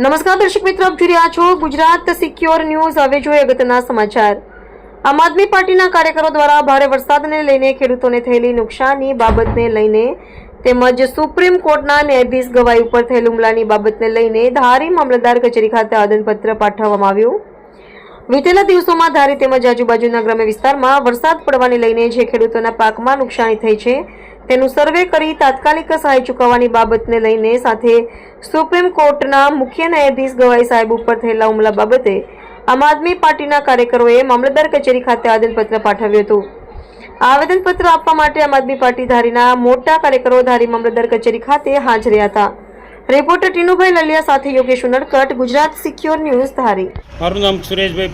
નમસ્કાર દર્શક મિત્રો, આપ જોઈ રહ્યા છો ગુજરાત સિક્યોર ન્યૂઝ. હવે જોઈએ અગત્યના સમાચાર. આમ આદમી પાર્ટીના કાર્યકરો દ્વારા ભારે વરસાદને લઈને ખેડૂતોને થયેલી નુકસાનની બાબતને લઈને તેમજ સુપ્રીમ કોર્ટના ન્યાયાધીશ ગવાઈ ઉપર થયેલ હુમલાની બાબતને લઈને ધારી મામલતદાર કચેરી ખાતે આવેદનપત્ર પાઠવવામાં આવ્યું. વીતેલા દિવસોમાં ધારી તેમજ આજુબાજુના ગ્રામ્ય વિસ્તારમાં વરસાદ પડવાને લઈને જે ખેડૂતોના પાકમાં નુકસાની થઈ છે તેનું સર્વે કરી તાત્કાલિક સહાય ચૂકવવાની બાબતને લઈને સાથે સુપ્રીમ કોર્ટના મુખ્ય ન્યાયાધીશ ગવાઈ સાહેબ ઉપર થયેલા હુમલા બાબતે આમ આદમી પાર્ટીના કાર્યકરોએ મામલતદાર કચેરી ખાતે આવેદનપત્ર પાઠવ્યું હતું. આવેદનપત્ર આપવા માટે આમ આદમી પાર્ટી ધારીના મોટા કાર્યકરો ધારી મામલતદાર કચેરી ખાતે હાજર હતા. રિપોર્ટર ટીનુભાઈ લલિયા સાથે યોગેશ ઉનડકટ, ગુજરાત સિક્યોર ન્યૂઝ ધારી. મારું નામ સુરેશભાઈ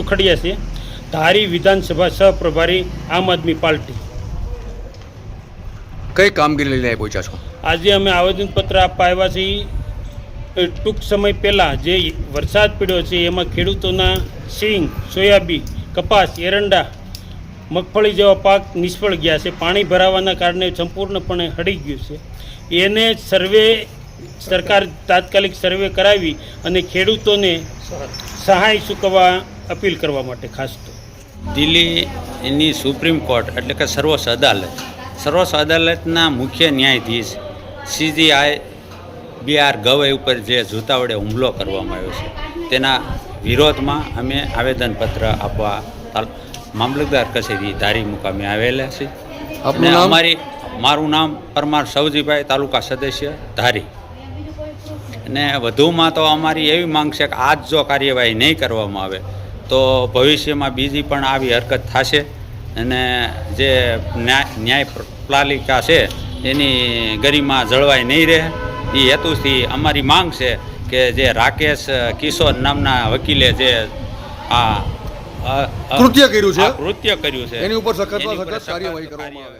સુખડિયા છે. ધારી વિધાનસભા સહપ્રભારી આમ આદમી પાર્ટી. કઈ કામગીરી લઈને પહોંચ્યા છો? આજે અમે આવેદનપત્ર આપવા આવ્યા છીએ. ટૂંક સમય પહેલાં જે વરસાદ પડ્યો છે એમાં ખેડૂતોના સિંગ સોયાબીન કપાસ એરંડા મગફળી જેવા પાક નિષ્ફળ ગયા છે. પાણી ભરાવાના કારણે સંપૂર્ણપણે હળી ગયું છે. એને સર્વે સરકાર તાત્કાલિક સર્વે કરાવી અને ખેડૂતોને સહાય ચૂકવવા અપીલ કરવા માટે ખાસ તો. દિલ્હીની સુપ્રીમ કોર્ટ એટલે કે સર્વોચ્ચ અદાલત સર્વોચ્ચ અદાલતના મુખ્ય ન્યાયાધીશ સીજીઆઈ બી આર ગવઈ ઉપર જે જૂતા વડે હુમલો કરવામાં આવ્યો છે તેના વિરોધમાં અમે આવેદનપત્ર આપવા તાલ- મામલતદાર કચેરી ધારી મુકામે આવેલા છે. અને અમારી મારું નામ પરમાર સવજીભાઈ તાલુકા સદસ્ય ધારી. અને વધુમાં તો અમારી એવી માંગ છે કે આજ જો કાર્યવાહી નહીં કરવામાં આવે તો ભવિષ્યમાં બીજી પણ આવી હરકત થશે. અને જે ન્યાય પાલિકા છે એની ગરિમા જળવાઈ નહીં રહે. એ હેતુથી અમારી માંગ છે કે જે રાકેશ કિશોર નામના વકીલે જે આ કૃત્ય કર્યું છે? કૃત્ય કર્યું છે. એની ઉપર સખત કાર્યવાહી કરવામાં આવે.